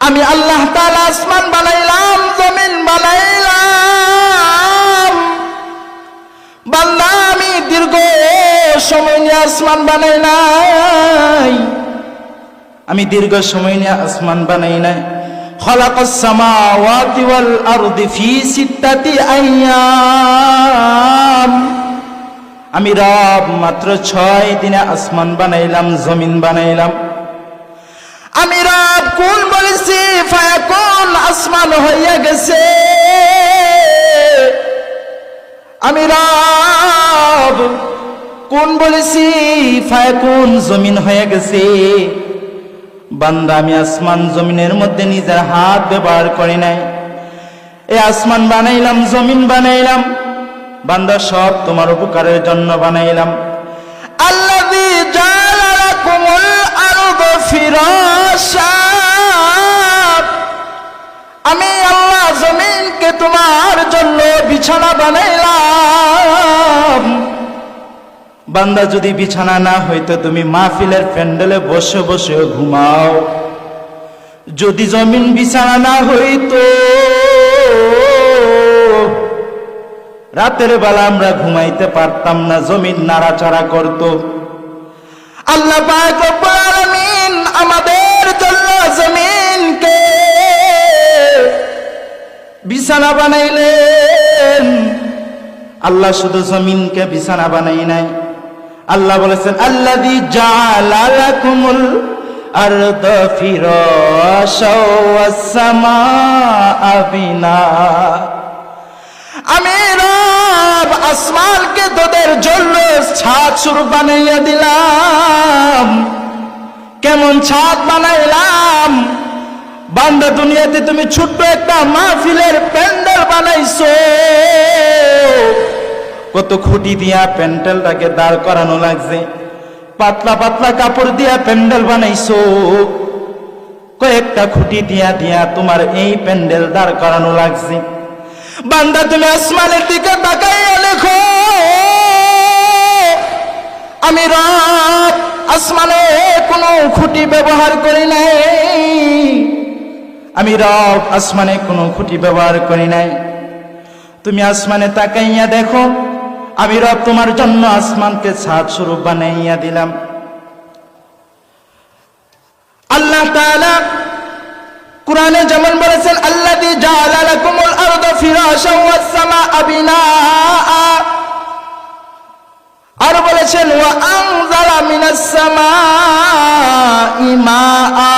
আমি আল্লাহ তাআলা আসমান বানাইলাম জমিন বানাইলাম বান্দা আমি দীর্ঘ সময় নিয়ে আসমান বানাই নাই আমি দীর্ঘ সময় নিয়ে আসমান বানাই নাই خلق السماوات والأرض في ستة أيام আমি রব মাত্র ছয় দিনে আসমান বানাইলাম জমিন বানাইলাম আমি রব কোন বলেছি ফায়াকুন আসমান হইয়া গেছে? আমি রব, কোন বলেছি ফায়াকুন জমিন হয়ে গেছে? বান্দা, আমি আসমান জমিনের মধ্যে নিজের হাত ব্যবহার করি নাই। এ আসমান বানাইলাম, জমিন বানাইলাম। বান্দা, সব তোমার উপকারের জন্য বানাইলাম। আল্লাযী জাআলা লাকুমুল আরদা ফিরাশা আমি আল্লাহ জমিনকে তোমার জন্য বিছানা বানাইলাম। বান্দা যদি বিছানা না হইতো তুমি মাহফিলের প্যান্ডেলে বসে বসে ঘুমাও। যদি জমিন বিছানা না হইতো, রাতের বেলা আমরা ঘুমাইতে পারতাম না, জমিন নাড়াচাড়া করত। আল্লাহ আমাদের জন্য জমিনকে বিছানা বানাইলেন। আল্লাহ শুধু জমিনকে বিছানা বানাই নাই। আল্লাহ বলেছেন আল্লাহ দি লাকুমুল আরদা ফিরাশা ওয়াস সামাআ বিনা। আমি রব আসমানকে তোদের জন্য ছাদ শুরু বানাইয়া দিলাম। কেমন ছাদ বানাইলাম? বান্দা দুনিয়াতে তুমি ছোট্ট একটা মাহফিলের প্যান্ডেল বানাইছো। কত খুঁটি দিয়া প্যান্ডেলটাকে দাঁড় করানো লাগছে। পাতলা পাতলা কাপড় দিয়া প্যান্ডেল বানাইছো। কয়েকটা খুঁটি দিয়া দিয়া তোমার এই প্যান্ডেল দাঁড় করানো লাগছে। বান্দা, তুমি আসমানের দিকে তাকাইয়া লেখো। আমি রব আসমানে কোনো খুঁটি ব্যবহার করি নাই। আমি রব আসমানে কোনো খুঁটি ব্যবহার করি নাই। তুমি আসমানে তাকাইয়া দেখো, আমি রব তোমার জন্য আসমানকে ছাদ স্বরূপ বানাইয়া দিলাম। আল্লাহ তাআলা কোরআনে যেমন বলেছেন, আল্লাযী জাআলা লাকুমুল আরদা ফিরাশা ওয়াস সামাআ বিনাআ। আর বলেছেন, ওয়া আনজালা মিনাস সামাই মাআ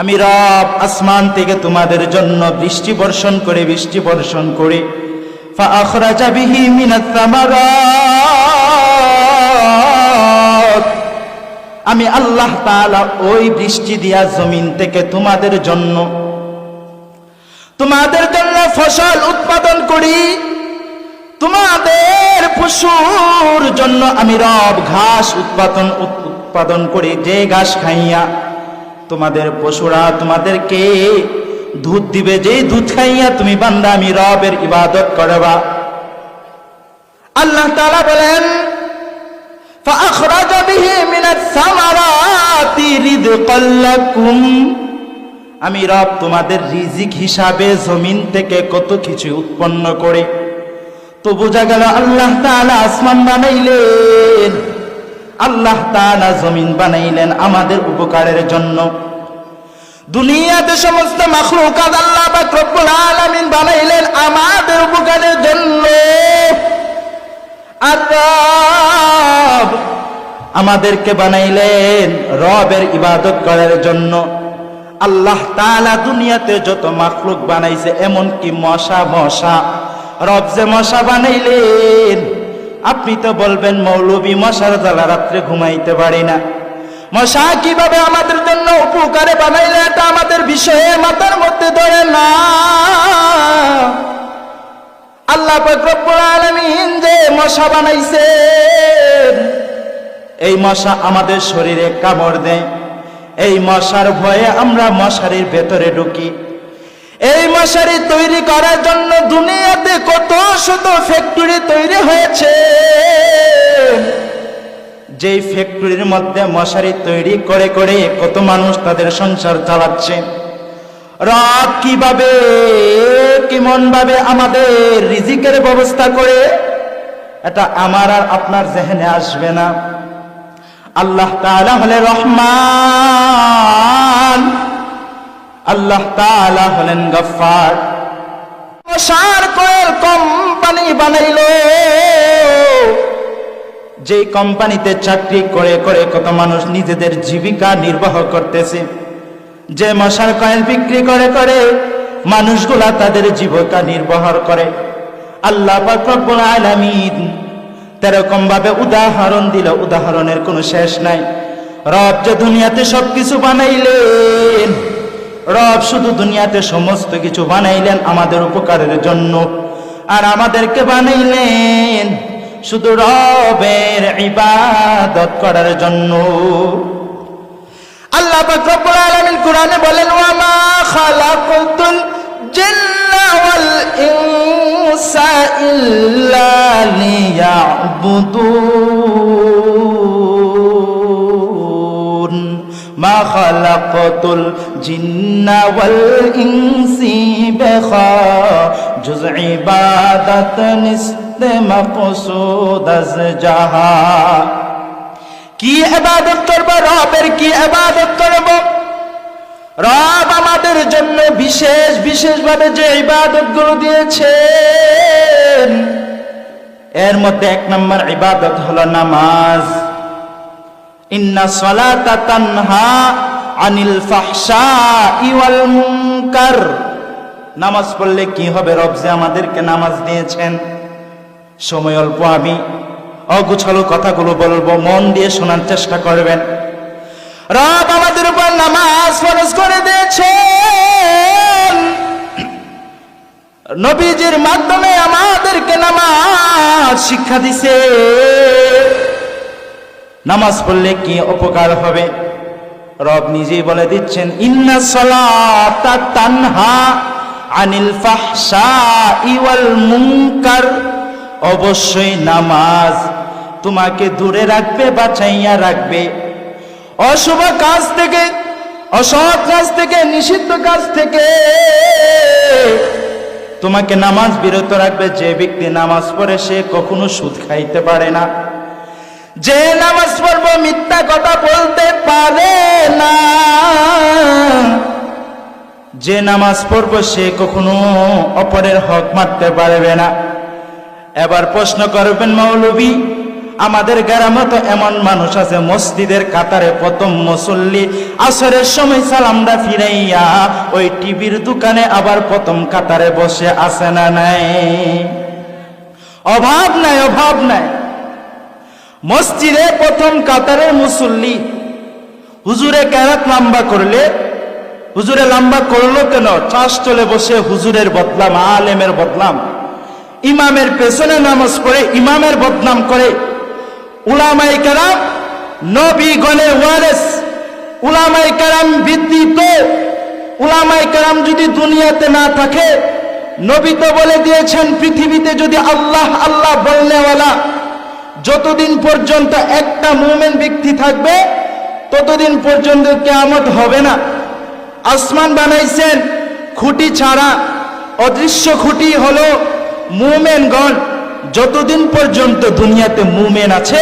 আমি রব আসমান থেকে তোমাদের জন্য বৃষ্টি বর্ষণ করে বৃষ্টি বর্ষণ করে। আমি আল্লাহ তালা ওই বৃষ্টি দিয়া জমিন থেকে তোমাদের জন্য তোমাদের জন্য ফসল উৎপাদন করি। তোমাদের পশুর জন্য আমি রব ঘাস উৎপাদন উৎপাদন করি, যে ঘাস খাইয়া তোমাদের পশুরা তোমাদেরকে দুধ দিবে, যেই দুধ খাইয়া তুমি বান্দা, আমি রবের ইবাদত করবা। আল্লাহ তালা বলেন আমি রব তোমাদের রিজিক হিসাবে জমিন থেকে কত কিছু উৎপন্ন করে। তো বোঝা গেল আল্লাহ তালা আসমান বানাইলেন। আল্লাহ তালা জমিন বানাইলেন আমাদের উপকারের জন্য। দুনিয়াতে সমস্ত মাখলুকাত আল্লাহ আলামিন বানাইলেন আমাদের উপকারের জন্য। আমাদেরকে বানাইলেন রবের ইবাদত করার জন্য। আল্লাহ তাআলা দুনিয়াতে যত মাখলুক বানাইছে, এমনকি মশা মশা, রব যে মশা বানাইলেন আপনি তো বলবেন, মৌলবী মশার জ্বালা রাত্রে ঘুমাইতে পারি না। মশা কীভাবে আমাদের জন্য উপকারে বানাইলে, এটা আমাদের বিষয়ে মাথার মধ্যে ধরে না। আল্লাহ রব্বুল যে মশা বানাইছে, এই মশা আমাদের শরীরে কামড় দেয়। এই মশার ভয়ে আমরা মশারির ভেতরে ঢুকি। এই মশারি তৈরি করার জন্য দুনিয়াতে কত শত ফ্যাক্টরি তৈরি হয়েছে। যেই ফ্যাক্টরির মধ্যে মশারি তৈরি করে করে কত মানুষ তাদের সংসার চালাচ্ছে। রাত কীভাবে কেমন ভাবে আমাদের রিজিকের ব্যবস্থা করে, এটা আমার আর আপনার জেহেনে আসবে না। আল্লাহ তাআলা হলে রহমান। আল্লাহ তাআলা হলেন গফফার। সার কয়েল কোম্পানি বানাইল। যে কোম্পানিতে চাকরি করে করে কত মানুষ নিজেদের জীবিকা নির্বাহ করতেছে যে মশার কয়েল বিক্রি করে করে মানুষগুলা তাদের জীবিকা নির্বাহ করে। আল্লাহ পাক রব্বুল আলামিন তেরকম ভাবে উদাহরণ দিল উদাহরণের কোনো শেষ নাই। রব যে দুনিয়াতে সবকিছু বানাইলেন রব শুধু দুনিয়াতে সমস্ত কিছু বানাইলেন আমাদের উপকারের জন্য। আর আমাদেরকে বানাইলেন শুধু রবের ইবাদত করার জন্য। আল্লাহ কোরআনে বলেন ওয়া মা খালাকাতুল ইল্লা মা খালাকাতুল জিন্না ওয়াল ইনসি বিখা জুজ ইবাদাত নিস্তে মাকসুদ আজ জাহা। কি এবাদত করব? রবের কি এবাদত করব? রব আমাদের জন্য বিশেষ বিশেষ ভাবে যে ইবাদতগুলো দিয়েছেন, এর মধ্যে এক নম্বর ইবাদত হলো নামাজ। ইন্না সলাতা তানহা আনিল ফাহশা ওয়াল মুনকার। নামাজ পড়লে কি হবে রব যে আমাদেরকে নামাজ দিয়েছেন? সময় অল্প, আমি অগুছালো কথাগুলো বলব, মন দিয়ে শোনার চেষ্টা করবেন। রব আমাদের উপর নামাজ ফরজ করে দিয়েছেন। নবীজির মাধ্যমে আমাদেরকে নামাজ শিক্ষা দিছে। নামাজ পড়লে কি উপকার হবে? রব নিজেই বলে দিচ্ছেন, ইন্না সলাতা তানহা আনিল ফাহশা ইওয়াল মুনকার। অবশ্যই নামাজ তোমাকে দূরে রাখবে, বাঁচাইয়া রাখবে। অশুভ কাজ থেকে, অসৎ কাজ থেকে, নিষিদ্ধ কাজ থেকে তোমাকে নামাজ বিরত রাখবে। যে ব্যক্তি নামাজ পড়ে, সে কখনো সুদ খাইতে পারে না। যে নামাজ পড়ব, মিথ্যা কথা বলতে পারে না। যে নামাজ পড়ব, সে কখনো অপরের হক মারতে পারবে না। এবার প্রশ্ন করবেন মৌলবী, আমাদের গ্রামে তো এমন মানুষ আছে, মসজিদের কাতারে প্রথম মুসল্লি, আসরের সময় সালামটা ফিরাইয়া ওই টিভির দোকানে আবার প্রথম কাতারে বসে আছে না নাই? অভাব নাই অভাব নাই। মসজিদে প্রথম কাতারের মুসল্লি। হুজুরে কেরাত লম্বা করলে, হুজুরে লম্বা করল কেন? চাষ চলে বসে হুজুরের বদলাম আলেমের বদলাম ইমামের পেছনে নামাজ পড়ে ইমামের বদনাম করে। উলামাই কারাম নবী গণের ওয়ারেস। উলামাই কারাম বিদ্যিত। উলামাই কারাম যদি দুনিয়াতে না থাকে, নবী তো বলে দিয়েছেন, পৃথিবীতে যদি আল্লাহ আল্লাহ বলনেওয়ালা যতদিন পর্যন্ত একটা মুমেন ব্যক্তি থাকবে, ততদিন পর্যন্ত কেয়ামত হবে না। আসমান বানাইছেন খুঁটি ছাড়া। অদৃশ্য খুঁটি হলো মুমেনগণ। যতদিন পর্যন্ত দুনিয়াতে মুমেন আছে,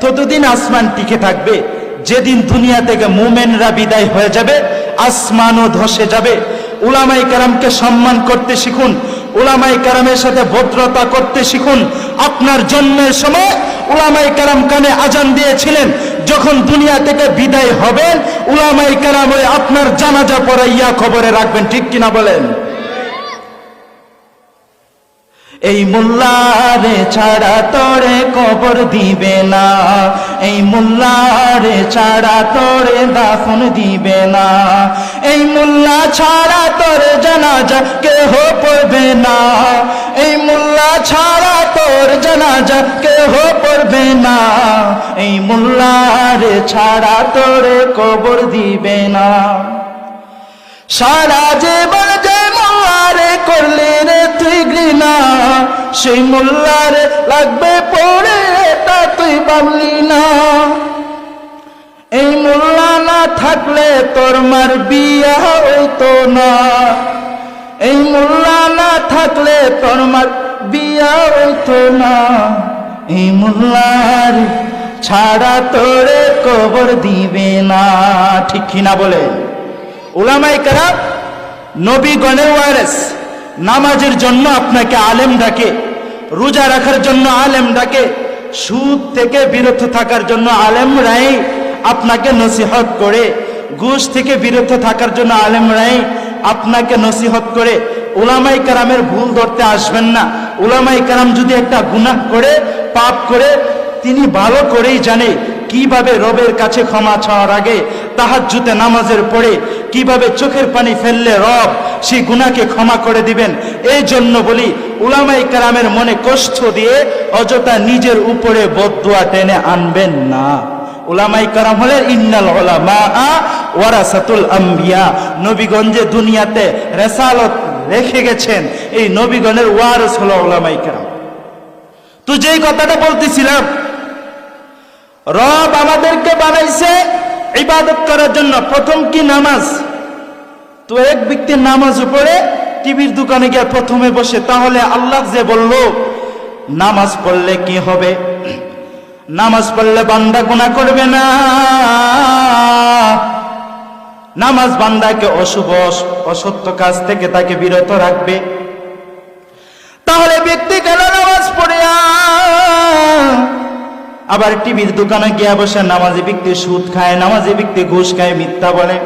ততদিন আসমান টিকে থাকবে। যেদিন দুনিয়া থেকে মুমেনরা বিদায় হয়ে যাবে, আসমানও ধসে যাবে। উলামাই কারামকে সম্মান করতে শিখুন উলামাই কারামের সাথে ভদ্রতা করতে শিখুন। আপনার জন্মের সময় উলামাই কালাম কানে আজান দিয়েছিলেন, যখন দুনিয়া থেকে বিদায় হবেন উলামাই কালাম ওই আপনার জানাজা পড়াইয়া খবরে রাখবেন, ঠিক কিনা বলেন? এই মোল্লারে ছাড়া তোরে কবর দিবে না। এই মোল্লারে ছাড়া তোরে দাফন দিবে না। এই মোল্লা ছাড়া তোরে জানাজা কেহ পড়বে না। এই মোল্লা ছাড়া তোর জানাজা কেহ পড়বে না। এই মোল্লারে ছাড়া তোরে কবর দিবে না। সারা জীবন যে মোল্লারে করলে সেই মোল্লারে লাগবে পড়ে, তা তুই পাবলি না। এই মোল্লা না থাকলে তোর মার বিয়া ওই হতো না। এই মোল্লা না থাকলে তোর মার বিয়া হইতো না। এই মোল্লার ছাড়া তোরে কবর দিবে না। ঠিক কিনা বলে? ওলামাই কারা নবী গণের ওয়ারেস, নামাজের জন্য আপনাকে আলেম ডাকে। রোজা রাখার জন্য আলেম ডাকে, সুদ থেকে বিরত থাকার জন্য আলেম আলেমরাই আপনাকে নসিহত করে, ঘুষ থেকে বিরত থাকার জন্য আলেম আলেমরাই আপনাকে নসিহত করে ওলামাই কারামের ভুল ধরতে আসবেন না। ওলামাই কারাম যদি একটা গুনাহ করে, পাপ করে, তিনি ভালো করেই জানে কীভাবে রবের কাছে ক্ষমা চাওয়ার আগে তাহাজ্জুতে নামাজের পড়ে কীভাবে চোখের পানি ফেললে রব সেই গুনাহকে ক্ষমা করে দিবেন? এই জন্য বলি উলামাই কারামের মনে কষ্ট দিয়ে অযথা নিজের উপরে বদুয়া টেনে আনবেন না। উলামাই কারাম হলেন, ইন্নাল ওলামা ওয়ারাসাতুল আম্বিয়া। নবীগঞ্জে দুনিয়াতে রেসালত রেখে গেছেন, এই নবীগণের ওয়ারস হলো ওলামাই কারাম। তো যেই কথাটা বলতেছিলাম, রব আমাদেরকে বানাইছে ইবাদত করার জন্য প্রথম কি নামাজ? তো এক ব্যক্তি নামাজ পড়ে, টিভির দোকানে গিয়ে প্রথমে বসে, তাহলে আল্লাহ যে বলল, নামাজ পড়লে কি হবে? নামাজ পড়লে বান্দা গুণা করবে না। নামাজ বান্দাকে অশুভ, অসত্য কাজ থেকে তাকে বিরত রাখবে। তাহলে ব্যক্তি কেন নামাজ পড়ে পড়িয়া আবার টিভির দোকানে গিয়া বসে নামাজি ব্যক্তি সুদ খায়, নামাজি ব্যক্তি ঘুষ খায়, মিথ্যা বলে।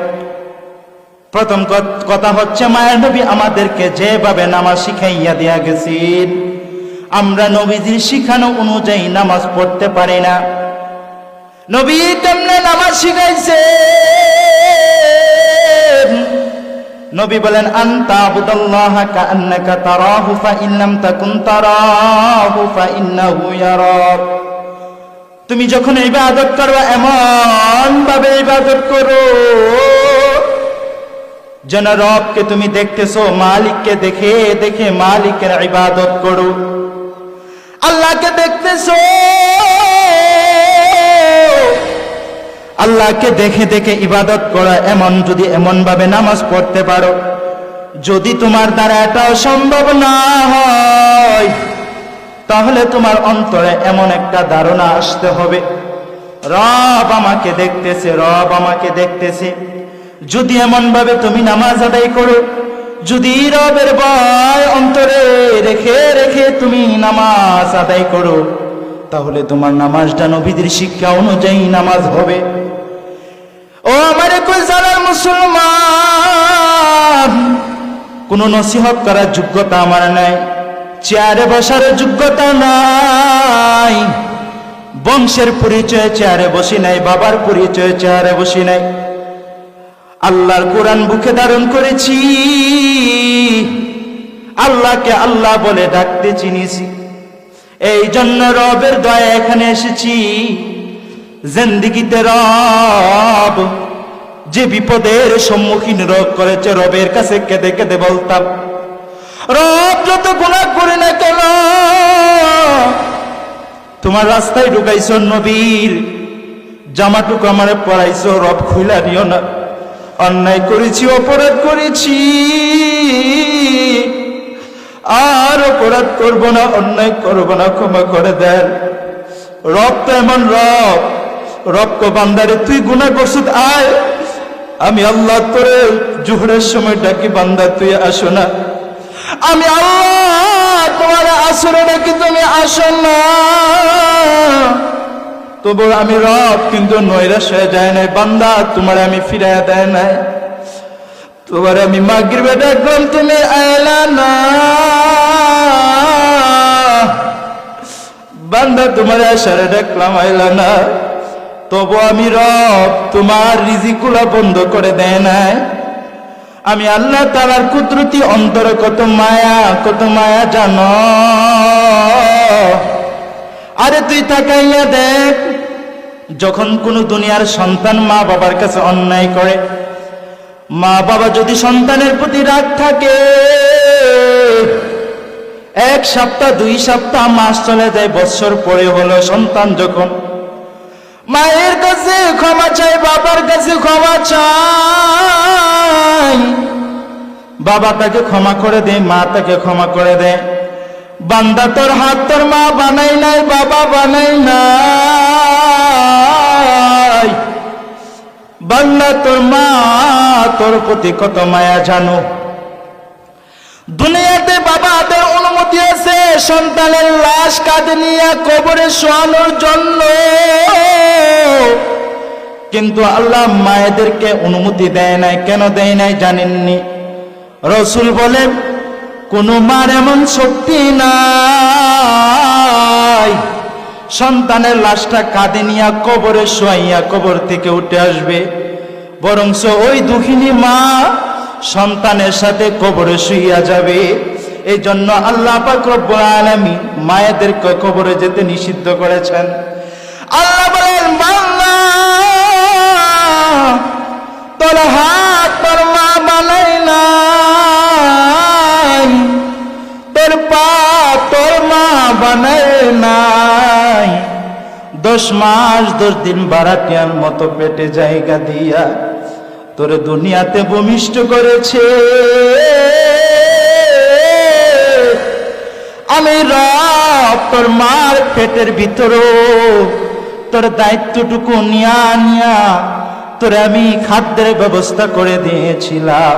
প্রথম কথা হচ্ছে, মায়ের নবী আমাদেরকে যেভাবে নামাজ শিখাইয়া দেয়া গেছেন, আমরা নবীজির শিখানো অনুযায়ী নামাজ পড়তে পারি না। নবী কেমনে নামাজ শিখাইছে নবী বলেন, আন্তা আবুদাল্লাহ কাআন্নাকা তারাহু ফা ইন লাম তাকুন তারাহু ফা ইন্নাহু ইয়ারাক। তুমি যখন ইবাদত করো এমন ভাবে ইবাদত করো যেন রবকে তুমি দেখতেছো, মালিককে দেখে দেখে মালিকের ইবাদত করো। আল্লাহকে দেখতেছো, আল্লাহকে দেখে দেখে ইবাদত করা, এমন যদি এমন ভাবে নামাজ পড়তে পারো। যদি তোমার দ্বারা এটাও সম্ভব না হয় তাহলে তোমার অন্তরে এমন একটা ধারণা আসতে হবে। রব আমাকে দেখতেছে, রব আমাকে দেখতেছে। যদি এমন ভাবে তুমি নামাজ আদায় করো, যদি রবের ভয় অন্তরে রেখে রেখে তুমি নামাজ আদায় করো, তাহলে তোমার নামাজটা নবীদের শিক্ষা অনুযায়ী নামাজ হবে। ও আমার কুলসালার মুসলমান, কোন নসিহত করার যোগ্যতা আমার নাই। চেয়ারে বসার যোগ্যতা নাই। বংশের পরিচয় চেয়ারে বসি নাই, বাবার পরিচয় চেয়ারে বসি নাই। আল্লাহর কোরআন বুকে ধারণ করেছি। আল্লাহকে আল্লাহ বলে ডাকতে চিনিছি। এই জন্য রবের দয়া এখানে এসেছি। জিন্দিগিতে রব যে বিপদের সম্মুখীন রব করেছে, রবের কাছে কেঁদে কেঁদে বলতাম। রব যত গুণা করে না কেন? তোমার রাস্তায় ঢুকাইছ নবীর, জামাটুকু আমারে পরাইছো রব খুইলা দিও না। অন্যায় করেছি, অপরাধ করেছি, আর অপরাধ করব না, অন্যায় করব না, ক্ষমা করে দেন। রব তো এমন রব রব কো বান্দারে তুই গুণা করছিস, আয়। আমি আল্লাহ তোরে জোহরের সময় ডাকি বান্দা তুই আসো না। আমি আল্লাহ, তোমার আসরে নাকি তুমি আসো না? তবু আমি রব, কিন্তু নৈরাশ হয়ে যায় নাই। বান্দা, তোমার আমি ফিরাইয়া দেয় নাই। তোমার আমি মাগরিবে ডাকলাম, তুমি আয়লা না। বান্দা, তোমার আশারে ডাকলাম, আইলা না। তবু আমি রব, তোমার রিজিকুলা বন্ধ করে দেয় নাই। আমি আল্লাহ তালার কুদরতি অন্তরে কত মায়া কত মায়া জানো। আরে তুই তাকাইয়া দেখ, যখন কোনো দুনিয়ার সন্তান মা বাবার কাছে অন্যায় করে, মা বাবা যদি সন্তানের প্রতি রাগ থাকে, এক সপ্তাহ, দুই সপ্তাহ মাস চলে যায়, বৎসর পরে হলো সন্তান যখন, মায়ের কাছে ক্ষমা চাই বাবার কাছে ক্ষমা চাই বাবা তাকে ক্ষমা করে দে মা তাকে ক্ষমা করে দে। বান্দা তোর হাত তোর মা বানাই নাই, বাবা বানাই নাই। বান্দা তোর মা তোর প্রতি কত মায়া জানো। দুনিয়াতে বাবাদের অনুমতি আছে, সন্তানের লাশ কাঁধে নিয়ে কবরে শোয়ানোর জন্য। কিন্তু আল্লাহ মায়েদেরকে অনুমতি দেয় নাই, কেন দেয় নাই জানেননি? রসুল বলেন, কোন মার এমন শক্তি নাই। সন্তানের লাশটা কাঁধে নিয়ে কবরে শোয়াইয়া কবর থেকে উঠে আসবে। বরংস ওই দুঃখিনী মা সন্তানের সাথে কবরে শুইয়া যাবে। এই জন্য আল্লাহ পাক রব্বুল আলামিন মায়েদেরকে কবরে যেতে নিষিদ্ধ করেছেন। আল্লাহ বলেন বাংলা তোর হাত তোর মা বানাই মাস, দশ দিন বারাটিয়ার মতো পেটে জায়গা দিয়া তোর দুনিয়াতে ভূমিষ্ঠ করেছে। আমি রব, তোর মার পেটের ভিতরও তোর দায়িত্বটুকু নিয়া নিয়া তোর আমি খাদ্যের ব্যবস্থা করে দিয়েছিলাম।